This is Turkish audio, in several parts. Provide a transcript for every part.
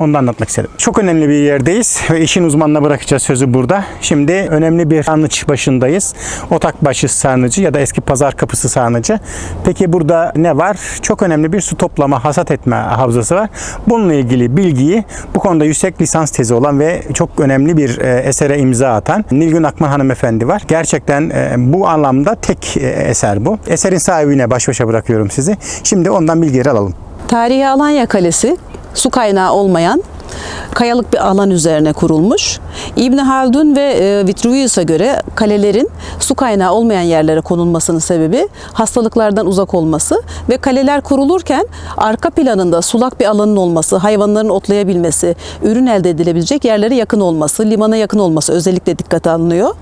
Onu da anlatmak istedim. Çok önemli bir yerdeyiz ve işin uzmanına bırakacağız sözü burada. Şimdi önemli bir sarnıç başındayız. Otakbaşı sarnıcı ya da eski pazar kapısı sarnıcı. Peki burada ne var? Çok önemli bir su toplama, hasat etme havzası var. Bununla ilgili bilgiyi bu konuda yüksek lisans tezi olan ve çok önemli bir e, esere imza atan Nilgün Akman hanımefendi var. Gerçekten e, bu anlamda tek e, eser bu. Eserin sahibine baş başa bırakıyorum sizi. Şimdi ondan bilgileri alalım. Tarihi Alanya Kalesi su kaynağı olmayan kayalık bir alan üzerine kurulmuş. İbn Haldun ve e, Vitruvius'a göre kalelerin su kaynağı olmayan yerlere konulmasının sebebi hastalıklardan uzak olması ve kaleler kurulurken arka planında sulak bir alanın olması, hayvanların otlayabilmesi, ürün elde edilebilecek yerlere yakın olması, limana yakın olması özellikle dikkate alınıyor.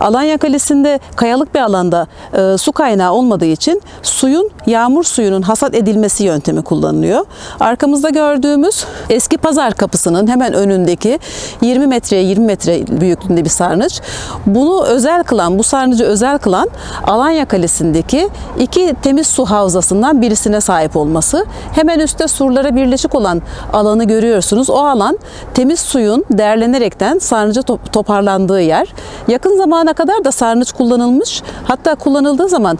Alanya Kalesi'nde kayalık bir alanda e, su kaynağı olmadığı için suyun yağmur suyunun hasat edilmesi yöntemi kullanılıyor. Arkamızda gördüğümüz eski pazar kapısının hemen önündeki 20 metreye 20 metre büyüklüğünde bir sarnıç. Bunu özel kılan, bu sarnıcı özel kılan Alanya Kalesi'ndeki iki temiz su havzasından birisine sahip olması. Hemen üstte surlara birleşik olan alanı görüyorsunuz. O alan temiz suyun değerlenerekten sarnıcı top- toparlandığı yer. Yakın zamana kadar da sarnıç kullanılmış. Hatta kullanıldığı zaman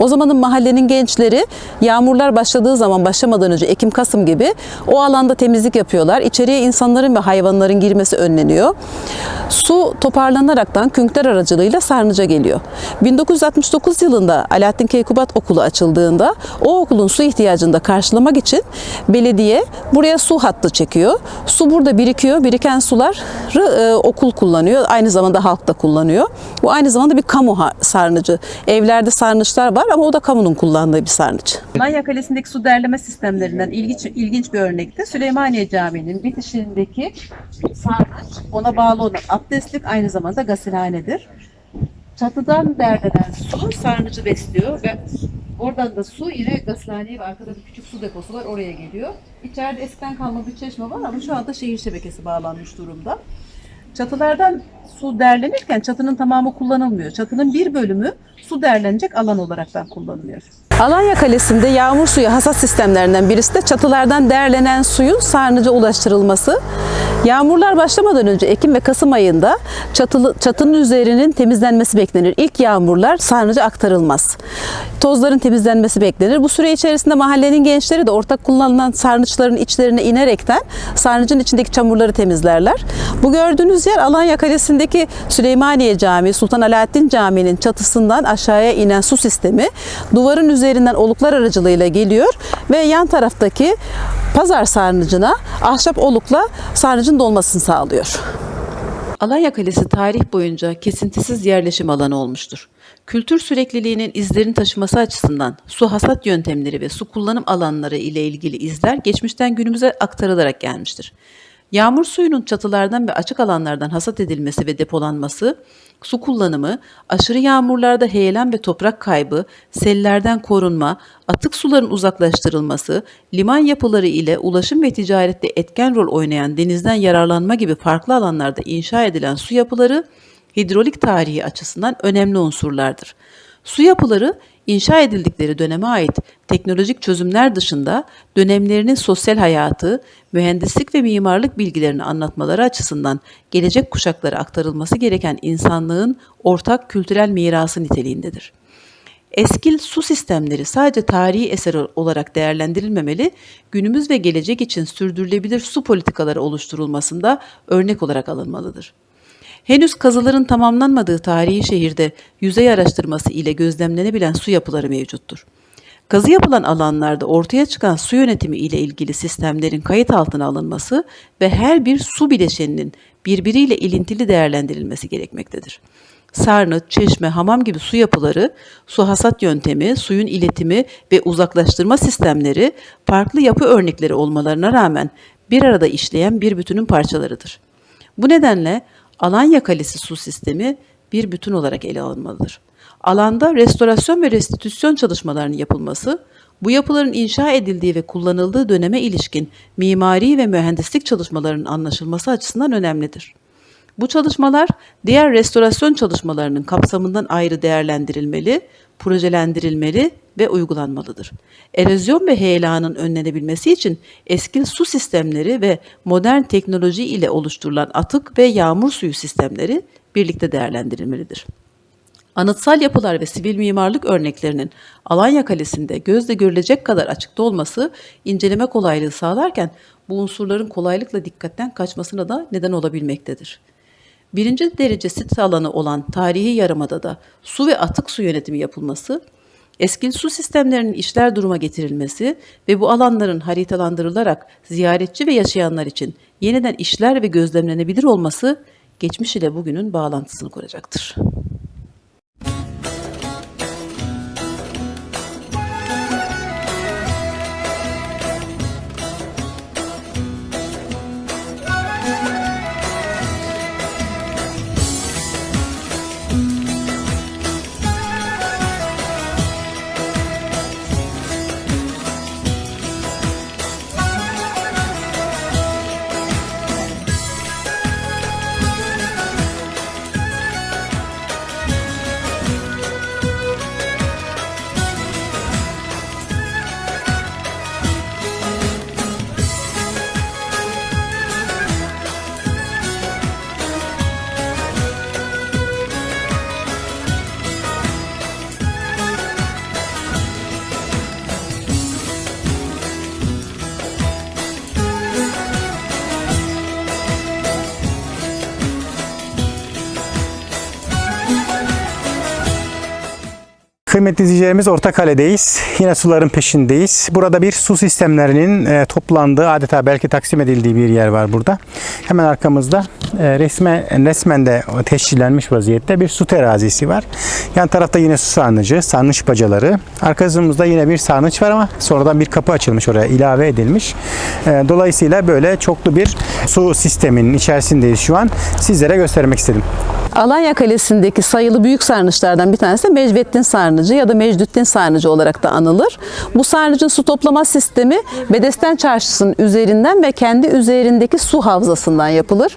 o zamanın mahallenin gençleri yağmurlar başladığı zaman başlamadan önce Ekim-Kasım gibi o alanda temizlik yapıyorlar. İçeriye insanların ve hayvanların girmesi önleniyor. Su toparlanaraktan künkler aracılığıyla sarnıca geliyor. 1969 yılında Alaaddin Keykubat Okulu açıldığında o okulun su ihtiyacını da karşılamak için belediye buraya su hattı çekiyor. Su burada birikiyor. Biriken suları e, okul kullanıyor. Aynı zamanda halk da kullanıyor. Bu aynı zamanda bir kamu sarnıcı. Evlerde sarnıçlar var ama o da kamunun kullandığı bir sarnıç. Alanya Kalesi'ndeki su derleme sistemlerinden ilginç ilginç bir örnekte Süleymaniye Camii'nin bitişiğindeki sarnıç, ona bağlı olan abdestlik aynı zamanda gasilhanedir. Çatıdan derlenen su sarnıcı besliyor ve oradan da su yine gasilhaneye ve arkada bir küçük su deposu var oraya geliyor. İçeride eskiden kalma bir çeşme var ama şu anda şehir şebekesi bağlanmış durumda. Çatılardan su derlenirken çatının tamamı kullanılmıyor. Çatının bir bölümü su derlenecek alan olaraktan kullanılıyor. Alanya Kalesi'nde yağmur suyu hasat sistemlerinden birisi de çatılardan değerlenen suyun sarnıca ulaştırılması. Yağmurlar başlamadan önce Ekim ve Kasım ayında çatılı, çatının üzerinin temizlenmesi beklenir. İlk yağmurlar sarnıca aktarılmaz. Tozların temizlenmesi beklenir. Bu süre içerisinde mahallenin gençleri de ortak kullanılan sarnıçların içlerine inerekten sarnıcın içindeki çamurları temizlerler. Bu gördüğünüz yer Alanya Kalesi'ndeki Süleymaniye Camii, Sultan Alaaddin Camii'nin çatısından aşağıya inen su sistemi duvarın üzerinden oluklar aracılığıyla geliyor ve yan taraftaki pazar sarnıcına ahşap olukla sarnıcın dolmasını sağlıyor. Alanya Kalesi tarih boyunca kesintisiz yerleşim alanı olmuştur. Kültür sürekliliğinin izlerini taşıması açısından su hasat yöntemleri ve su kullanım alanları ile ilgili izler geçmişten günümüze aktarılarak gelmiştir. Yağmur suyunun çatılardan ve açık alanlardan hasat edilmesi ve depolanması, su kullanımı, aşırı yağmurlarda heyelan ve toprak kaybı, sellerden korunma, atık suların uzaklaştırılması, liman yapıları ile ulaşım ve ticarette etken rol oynayan denizden yararlanma gibi farklı alanlarda inşa edilen su yapıları, hidrolik tarihi açısından önemli unsurlardır. Su yapıları inşa edildikleri döneme ait teknolojik çözümler dışında dönemlerinin sosyal hayatı, mühendislik ve mimarlık bilgilerini anlatmaları açısından gelecek kuşaklara aktarılması gereken insanlığın ortak kültürel mirası niteliğindedir. Eskil su sistemleri sadece tarihi eser olarak değerlendirilmemeli, günümüz ve gelecek için sürdürülebilir su politikaları oluşturulmasında örnek olarak alınmalıdır. Henüz kazıların tamamlanmadığı tarihi şehirde yüzey araştırması ile gözlemlenebilen su yapıları mevcuttur. Kazı yapılan alanlarda ortaya çıkan su yönetimi ile ilgili sistemlerin kayıt altına alınması ve her bir su bileşeninin birbiriyle ilintili değerlendirilmesi gerekmektedir. Sarnıç, çeşme, hamam gibi su yapıları, su hasat yöntemi, suyun iletimi ve uzaklaştırma sistemleri farklı yapı örnekleri olmalarına rağmen bir arada işleyen bir bütünün parçalarıdır. Bu nedenle Alanya Kalesi su sistemi bir bütün olarak ele alınmalıdır. Alanda restorasyon ve restitüsyon çalışmalarının yapılması, bu yapıların inşa edildiği ve kullanıldığı döneme ilişkin mimari ve mühendislik çalışmalarının anlaşılması açısından önemlidir. Bu çalışmalar diğer restorasyon çalışmalarının kapsamından ayrı değerlendirilmeli, projelendirilmeli ve uygulanmalıdır. Erozyon ve heyelanın önlenebilmesi için eski su sistemleri ve modern teknoloji ile oluşturulan atık ve yağmur suyu sistemleri birlikte değerlendirilmelidir. Anıtsal yapılar ve sivil mimarlık örneklerinin Alanya Kalesi'nde gözle görülecek kadar açıkta olması inceleme kolaylığı sağlarken bu unsurların kolaylıkla dikkatten kaçmasına da neden olabilmektedir. Birinci derece sit alanı olan tarihi yarımadada su ve atık su yönetimi yapılması, eski su sistemlerinin işler duruma getirilmesi ve bu alanların haritalandırılarak ziyaretçi ve yaşayanlar için yeniden işler ve gözlemlenebilir olması geçmiş ile bugünün bağlantısını kuracaktır. Kıymetli izleyicilerimiz Ortakale'deyiz. Yine suların peşindeyiz. Burada bir su sistemlerinin e, toplandığı, adeta belki taksim edildiği bir yer var burada. Hemen arkamızda e, resmen, resmen de teşkillenmiş vaziyette bir su terazisi var. Yan tarafta yine su sarnıcı, sarnıç bacaları. Arkasımızda yine bir sarnıç var ama sonradan bir kapı açılmış oraya, ilave edilmiş. E, dolayısıyla böyle çoklu bir su sisteminin içerisindeyiz şu an. Sizlere göstermek istedim. Alanya Kalesi'ndeki sayılı büyük sarnıçlardan bir tanesi Mecvettin Sarnıcı ya da Mecdüttin Sarnıcı olarak da anılır. Bu sarnıcın su toplama sistemi Bedesten Çarşısı'nın üzerinden ve kendi üzerindeki su havzasından yapılır.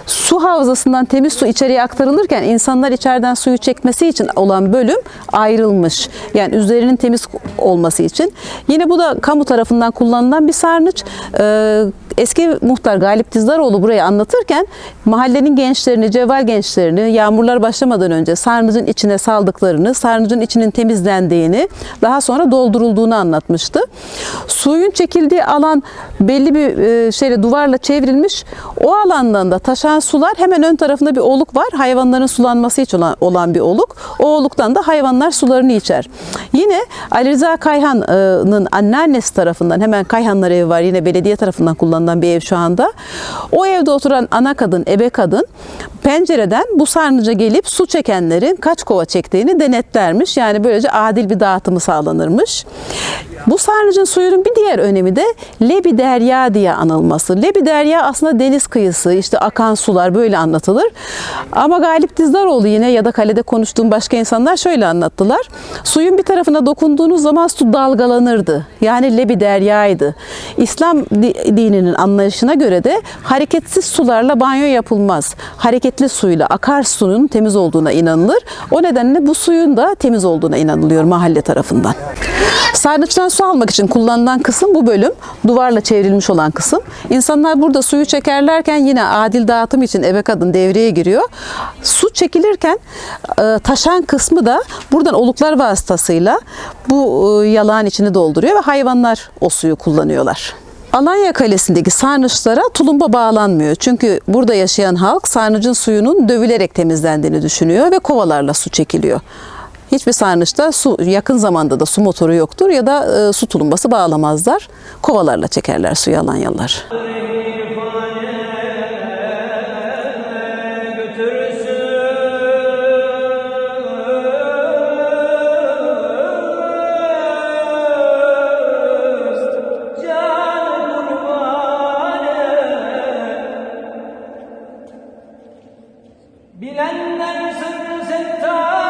Su havzasından temiz su içeriye aktarılırken insanlar içeriden suyu çekmesi için olan bölüm ayrılmış. Yani üzerinin temiz olması için. Yine bu da kamu tarafından kullanılan bir sarnıç. Ee, eski muhtar Galip Dizdaroğlu burayı anlatırken mahallenin gençlerini, cevval gençlerini yağmurlar başlamadan önce sarnıcın içine saldıklarını, sarnıcın içinin temizlendiğini, daha sonra doldurulduğunu anlatmıştı. Suyun çekildiği alan belli bir e, şeyle duvarla çevrilmiş. O alandan da taşan sular hemen ön tarafında bir oluk var. Hayvanların sulanması için olan, olan bir oluk. O oluktan da hayvanlar sularını içer. Yine Ali Rıza Kayhan'ın anneannesi tarafından hemen Kayhanlar evi var. Yine belediye tarafından kullanılan bir ev şu anda. O evde oturan ana kadın, ebe kadın pencereden bu sarnıca gelip su çekenlerin kaç kova çektiğini denetlermiş. Yani böylece adil bir dağıtımı sağlanırmış. Bu sarnıcın suyunun bir diğer önemi de Lebi Derya diye anılması. Lebi Derya aslında deniz kıyısı, işte akan sular böyle anlatılır. Ama Galip Dizdaroğlu yine ya da kalede konuştuğum başka insanlar şöyle anlattılar. Suyun bir tarafına dokunduğunuz zaman su dalgalanırdı. Yani Lebi Derya'ydı. İslam di- dininin anlayışına göre de hareketsiz sularla banyo yapılmaz. Hareketli suyla akar suyun temiz olduğuna inanılır. O nedenle bu suyun da temiz olduğuna inanılıyor mahalle tarafından. Sarnıçtan su almak için kullanılan kısım bu bölüm. Duvarla çevrilmiş olan kısım. İnsanlar burada suyu çekerlerken yine adil dağıtım için ebe kadın devreye giriyor. Su çekilirken e, taşan kısmı da buradan oluklar vasıtasıyla bu e, yalağın içini dolduruyor ve hayvanlar o suyu kullanıyorlar. Alanya Kalesi'ndeki sarnıçlara tulumba bağlanmıyor. Çünkü burada yaşayan halk sarnıcın suyunun dövülerek temizlendiğini düşünüyor ve kovalarla su çekiliyor. Hiçbir sarnıçta su, yakın zamanda da su motoru yoktur ya da e, su tulumbası bağlamazlar. Kovalarla çekerler suyu alanyalar. Bilenler sözü settar